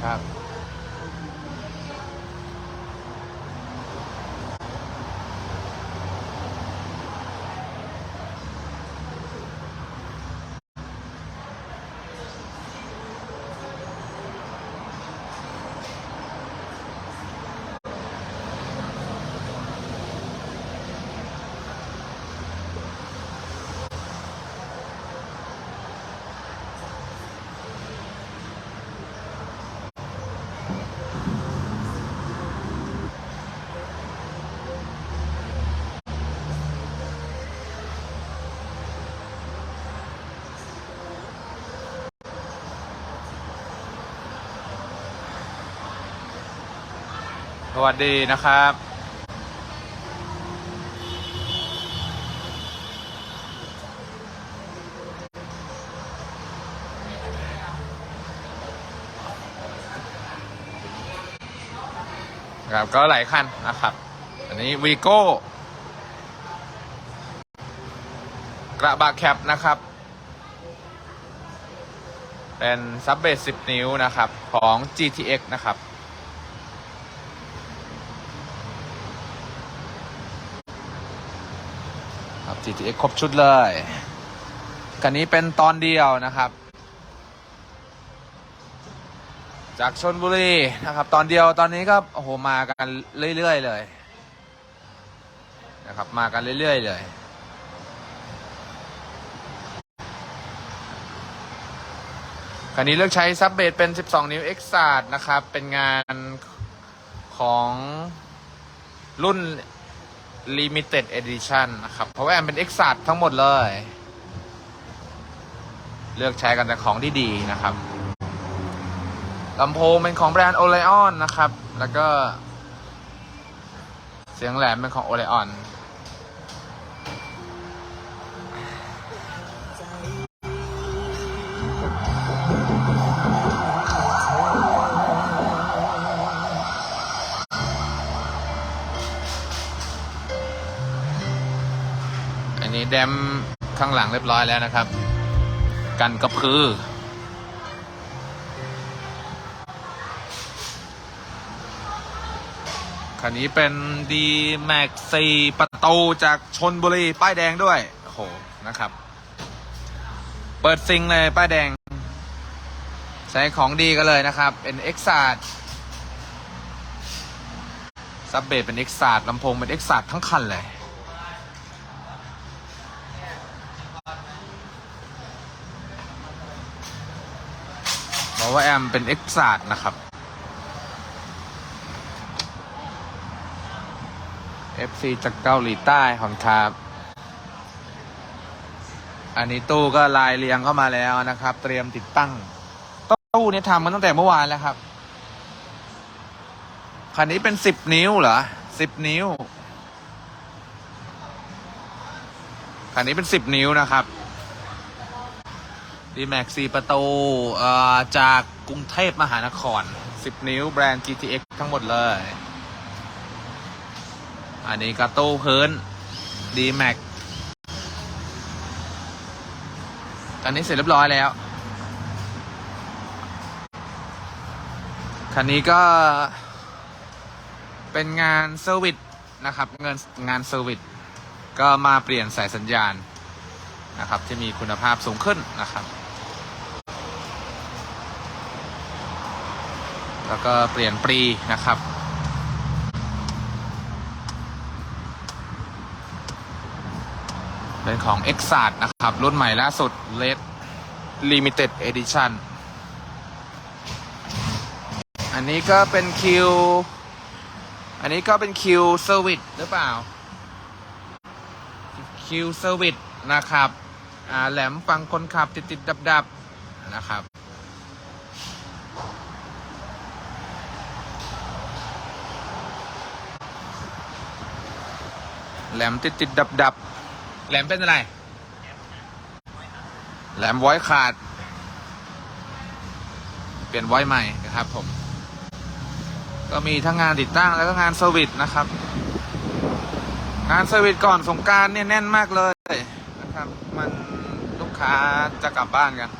ครับ วัสดีนะครับ ครับก็หลายคันนะครับ อันนี้วีโก้กระบะแคปนะครับ เป็นซับเบส10 นิ้วนะครับ ของ GTX นะครับ ครับ GTX ครบชุดเลยกันนี้เป็นตอนเดียวนะครับ จากชนบุรีนะครับ ตอนเดียวตอนนี้ก็โอ้โหมากันเรื่อยๆเลยนะครับ มากันเรื่อยๆเลยคันนี้เลือกใช้ซับเบสเป็น 12 นิ้ว X ซาดนะครับ เป็นงานของรุ่น Limited Edition นะครับ เพราะว่าแอมเป็น X ซาดทั้งหมดเลย เลือกใช้กันแต่ของที่ดีนะครับลำโพงเป็นของแบรนด์ Oleon นะครับ แล้วก็ เสียงแหลมเป็นของ Oleon แดมข้างหลังเรียบร้อยแล้วนะครับ กันกระพือ คันนี้เป็น D Max 4ประตูจากชนบุรี ป้ายแดงด้วย โอ้โห นะครับ เปิดซิงเลย ป้ายแดง ใช้ของดีกันเลยนะครับ เป็น X ซาดซับเบสเป็น X ซาดลำโพงเป็น X ซาดทั้งคันเลย บอกว่าแอมเป็น X ซาดนะครับ FC จากเกาหลีใต้ของครับ อันนี้ตู้ก็ลายเรียงเข้ามาแล้วนะครับ เตรียมติดตั้ง ตู้นี้ทำมาตั้งแต่เมื่อวานแล้วครับ คันนี้เป็นสิบนิ้วเหรอสิบนิ้ว คันนี้เป็นสิบนิ้วนะครับ ดีแม็กซีประตูจากกรุงเทพมหานครสิบนิ้วแบรนด์ GTX ทั้งหมดเลย อันนี้กระตู้พื้น D Max อันนี้เสร็จเรียบร้อยแล้ว คันนี้ก็เป็นงานเซอร์วิสนะครับ เงินงานเซอร์วิสก็มาเปลี่ยนสายสัญญาณนะครับ ที่มีคุณภาพสูงขึ้นนะครับ แล้วก็เปลี่ยนปรีนะครับ เป็นของ x อ a d นะครับ รุ่นใหม่ล่าสุด Red Limited Edition อันนี้ก็เป็นคิว อันนี้ก็เป็นคิวเซอร์วิสหรือเปล่า คิวเซอร์วิสนะครับ อ่า แหลมฟังคนขับติดติดดับดับๆนะครับ แหลมติดติดดับดับๆแหลมเป็นอะไร แหลมไว้ขาด เปลี่ยนไว้ใหม่นะครับผม ก็มีทั้งงานติดตั้งแล้วก็งานเซอร์วิสนะครับ งานเซอร์วิสก่อนสงกรารเนี่ยแน่นมากเลยนะครับ มันลูกค้าจะกลับบ้านกัน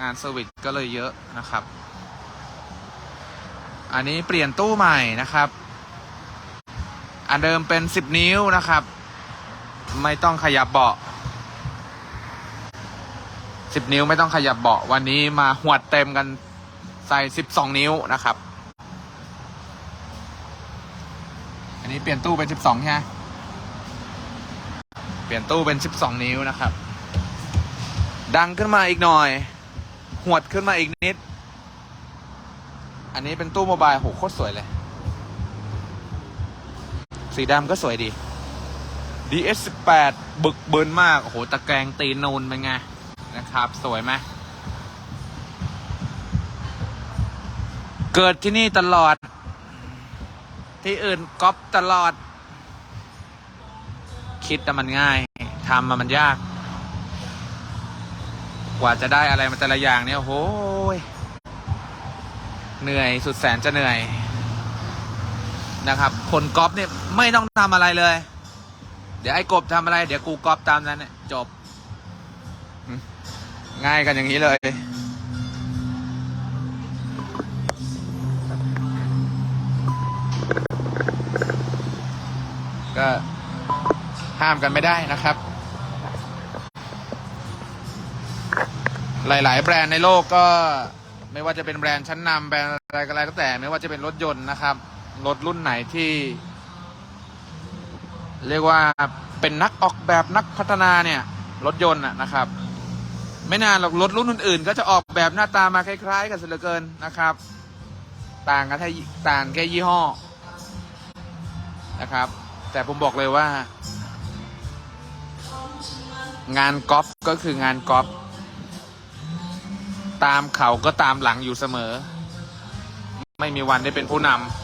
งานเซอร์วิสก็เลยเยอะนะครับ อันนี้เปลี่ยนตู้ใหม่นะครับ อันเดิมเป็น 10 นิ้วนะครับ ไม่ต้องขยับเบาะ 10 นิ้วไม่ต้องขยับเบาะ วันนี้มาหวดเต็มกันใส่ 12 นิ้วนะครับ อันนี้เปลี่ยนตู้เป็น 12ใช่ไหมเปลี่ยนตู้เป็น 12 นิ้วนะครับ ดังขึ้นมาอีกหน่อย หวดขึ้นมาอีกนิด อันนี้เป็นตู้โมบายโหโคตรสวยเลย สีดำก็สวยดี DS18 บึกเบินมาก โอ้โห ตะแกรงตีนนูนเป็นไง นะครับ สวยไหม เกิดที่นี่ตลอด ที่อื่นก๊อปตลอด คิดแต่มันง่าย ทำมามันยาก กว่าจะได้อะไรมาแต่ละอย่างเนี่ย โอ้โหยเหนื่อยสุดแสนจะเหนื่อย นะครับ คนก๊อปเนี่ยไม่ต้องทำอะไรเลย เดี๋ยวไอ้กบทำอะไร เดี๋ยวกูก๊อปตามนั้นเนี่ยจบ ง่ายกันอย่างนี้เลย ก็ห้ามกันไม่ได้นะครับ หลาย ๆ แบรนด์ในโลกก็ไม่ว่าจะเป็นแบรนด์ชั้นนำแบรนด์อะไรก็แล้วแต่ ไม่ว่าจะเป็นรถยนต์นะครับ รถรุ่นไหนที่ เรียกว่าเป็นนักออกแบบนักพัฒนาเนี่ย รถยนต์นะครับ ไม่นานหรอกรถรุ่นอื่นๆ ก็จะออกแบบหน้าตามาคล้าย ๆ กันเสียเหลือเกินนะครับ ต่างกันแค่ต่างแค่ยี่ห้อนะครับ แต่ผมบอกเลยว่า งานก๊อปก็คืองานก๊อปตามเขาก็ตามหลังอยู่เสมอ ไม่มีวันได้เป็นผู้นำ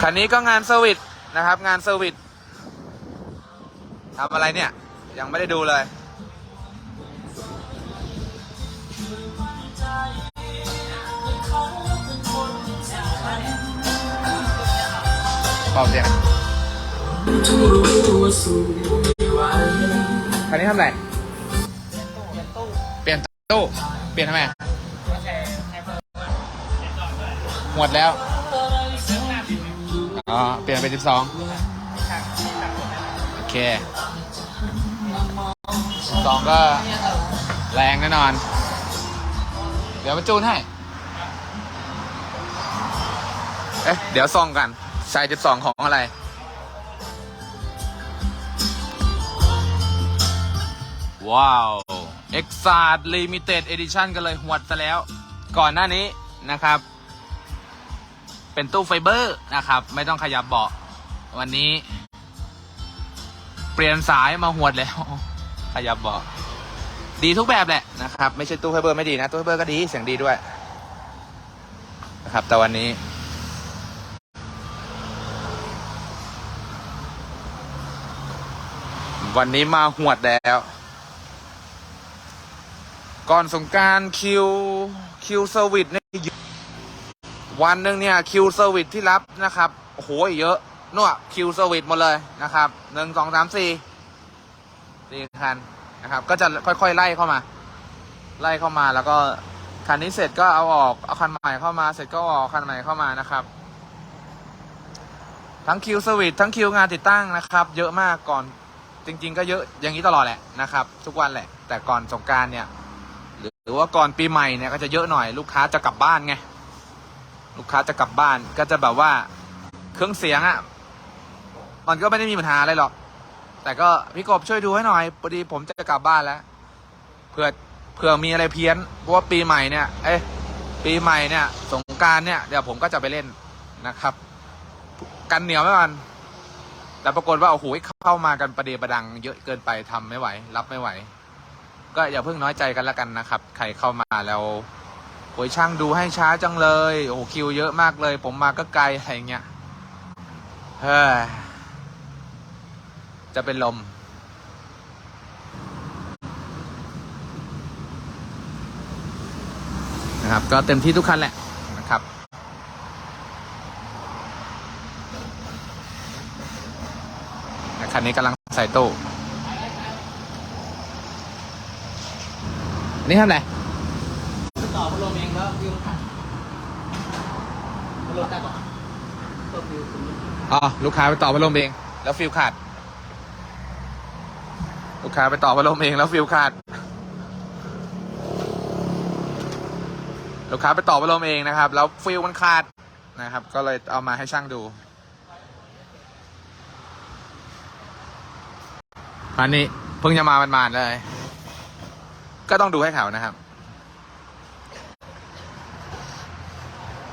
คันนี้ก็งานเซอร์วิสนะครับ งานเซอร์วิสทำอะไรเนี่ย ยังไม่ได้ดูเลยเบาเสียงคันนี้ทำอะไร เปลี่ยนตู้ เปลี่ยนทำไมหมดแล้ว อ๋อ เปลี่ยนเป็นสิบสองโอเคสองก็แรงแน่นอน เดี๋ยวมาจูนให้ เอ๊ะ เดี๋ยวส่องกันใส่12ของอะไรว้าว e x a d Limited Edition กันเลยหวดซะแล้ว ก่อนหน้านี้นะครับ เป็นตู้ไฟเบอร์นะครับ ไม่ต้องขยับเบาะวันนี้ เปลี่ยนสายมาหวดแล้ว ขยับเบาะดีทุกแบบแหละนะครับ ไม่ใช่ตู้ไฟเบอร์ไม่ดีนะ ตู้ไฟเบอร์ก็ดีเสียงดีด้วยนะครับ แต่วันนี้ วันนี้มาหวดแล้ว ก่อนสงการคิวคิวเซอร์วิสเนี่ย วันหนึ่งเนี่ยคิวเซอร์วิสที่รับนะครับโอ้โหเยอะนู่นคิวเซอร์วิสหมดเลยนะครับหนึ่งสองสามสี่สี่คันนะครับก็จะค่อยๆไล่เข้ามา ไล่เข้ามาแล้วก็คันนี้เสร็จก็เอาออกเอาคันใหม่เข้ามาเสร็จก็เอาอกคันใหม่เข้ามานะครับ ทั้งคิวเซอร์วิสทั้งคิวงานติดตั้งนะครับ เยอะมากก่อนจริง ๆ ก็เยอะอย่างนี้ตลอดแหละนะครับ ทุกวันแหละ แต่ก่อนสงการเนี่ย หรือว่าก่อนปีใหม่เนี่ยก็จะเยอะหน่อยลูกค้าจะกลับบ้านไง ลูกค้าจะกลับบ้านก็จะแบบว่าเครื่องเสียงอะ่ะ มันก็ไม่ได้มีปัญหาอะไรหรอก แต่ก็พี่กบช่วยดูให้หน่อยพอดีผมจะกลับบ้านแล้วเผื่อเผื่อมีอะไรเพี้ยนเพราะว่าปีใหม่เนี่ย เอ้ยปีใหม่เนี่ย สงการเนี่ยเดี๋ยวผมก็จะไปเล่นนะครับ กันเหนียวไว้ก่อนแต่ปรากฏว่าโอ้โหเข้ามากันประเดประดัง เยอะเกินไปทำไม่ไหว รับไม่ไหว ก็อย่าเพิ่งน้อยใจกันแล้วกันนะครับ ใครเข้ามาแล้ว โอ้ยช่างดูให้ช้าจังเลย โอ้คิวเยอะมากเลย ผมมาก็ไกลอะไรเงี้ย เฮ้ย จะเป็นลม นะครับ ก็เต็มที่ทุกคันแหละนะครับคันนี้กำลังใส่ตู้นี่ทำไร ต่อพัดลมเองแล้ววิวขาดพัดลมได้ปะก็วิวคุณอ๋อลูกค้าไปต่อพัดลมเอง แล้วฟิลขาด ลูกค้าไปต่อพัดลมเองแล้วฟิลขาด ลูกค้าไปต่อพัดลมเองนะครับ แล้วฟิลมันขาดนะครับ ก็เลยเอามาให้ช่างดูอันนี้เพิ่งจะมามันๆเลย ก็ต้องดูให้เขานะครับ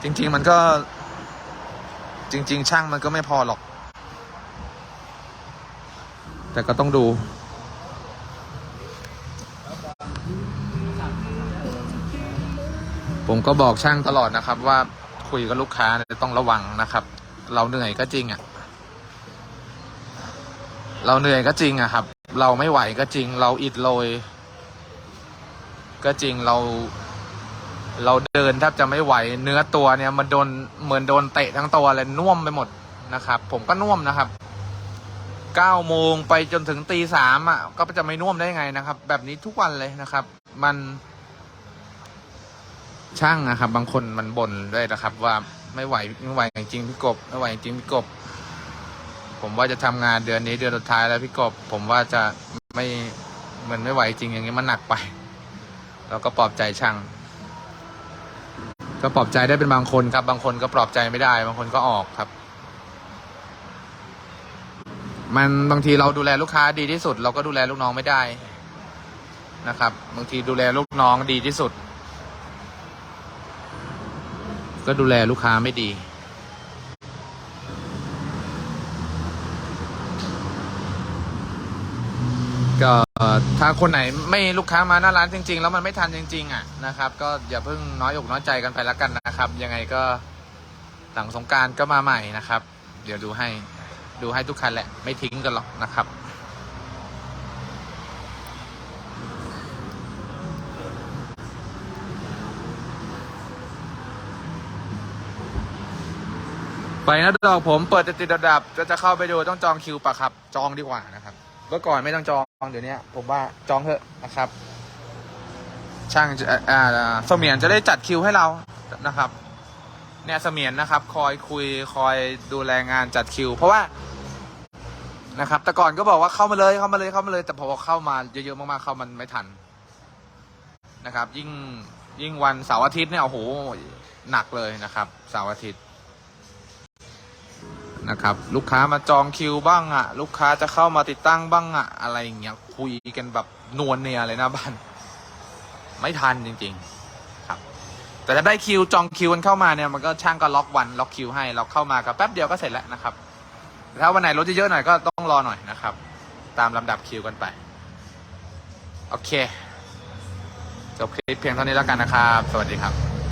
จริง ๆ มันก็ จริง ๆ ช่างมันก็ไม่พอหรอก แต่ก็ต้องดู ผมก็บอกช่างตลอดนะครับ ว่าคุยกับลูกค้าต้องระวังนะครับ เราเหนื่อยก็จริงอะ่ะ เราเหนื่อยก็จริงอะครับ เราไม่ไหวก็จริง เราอิดโรยก็จริงเรา เราเดินแทบจะไม่ไหวเนื้อตัวเนี่ยมันโดนเหมือนโดนเตะทั้งตัวเลยน่วมไปหมดนะครับ ผมก็น่วมนะครับเก้าโมงไปจนถึงตีสามอะ ก็จะไม่น่วมได้ไงนะครับ แบบนี้ทุกวันเลยนะครับ มัน ช่างนะครับ บางคนมันบ่นด้วยนะครับ ว่าไม่ไหวไม่ไหวจริงพี่กบไม่ไหวจริงพี่กบ ผมว่าจะทำงานเดือนนี้เดือนสุดท้ายแล้วพี่กบ ผมว่าจะไม่มันไม่ไหวจริงอย่างนี้มันหนักไป เราก็ปลอบใจช่าง ก็ปลอบใจได้เป็นบางคนครับ บางคนก็ปลอบใจไม่ได้ บางคนก็ออกครับ มันบางทีเราดูแลลูกค้าดีที่สุด เราก็ดูแลลูกน้องไม่ได้นะครับ บางทีดูแลลูกน้องดีที่สุด ก็ดูแลลูกค้าไม่ดี ก็ถ้าคนไหนไม่ลูกค้ามาหน้าร้านจริง ๆ แล้วมันไม่ทันจริง ๆ อะนะครับ ก็อย่าเพิ่งน้อยอกน้อยใจกันไปแล้วกันนะครับ ยังไงก็หลังสงการก็มาใหม่นะครับ เดี๋ยวดูให้ดูให้ทุกคันแหละ ไม่ทิ้งกันหรอกนะครับไปนะดอกผมเปิดติดติดดับจะจะเข้าไปดูต้องจองคิวปะครับ จองดีกว่านะครับเมื่อก่อนไม่ต้องจอง องเดี๋ยวนี้ผมว่าจองเถอะนะครับ ช่างจะอ่าเสมียนจะได้จัดคิวให้เรานะครับ เนี่ยเสมียนนะครับ คอยคุยคอยดูแลงานจัดคิว เพราะว่านะครับ แต่ก่อนก็บอกว่าเข้ามาเลยเข้ามาเลยเข้ามาเลย แต่พอเข้ามาเยอะๆมากๆเข้ามันไม่ทันนะครับ ยิ่งยิ่งวันเสาร์อาทิตย์เนี่ยโอ้โหหนักเลยนะครับเสาร์อาทิตย์ นะครับ ลูกค้ามาจองคิวบ้างอะลูกค้าจะเข้ามาติดตั้งบ้างอะอะไรอย่างเงี้ยคุยกันแบบนวลเนียเลยนะบ้านไม่ทันจริง ๆ ครับ แต่ถ้าได้คิวจองคิวกันเข้ามาเนี่ยมันก็ช่างก็ล็อกวันล็อกคิวให้เราเข้ามาก็แป๊บเดียวก็เสร็จแล้วนะครับถ้าวันไหนรถเยอะๆหน่อยก็ต้องรอหน่อยนะครับ ตามลำดับคิวกันไป โอเคจบคลิปเพียงเท่านี้แล้วกันนะครับ สวัสดีครับ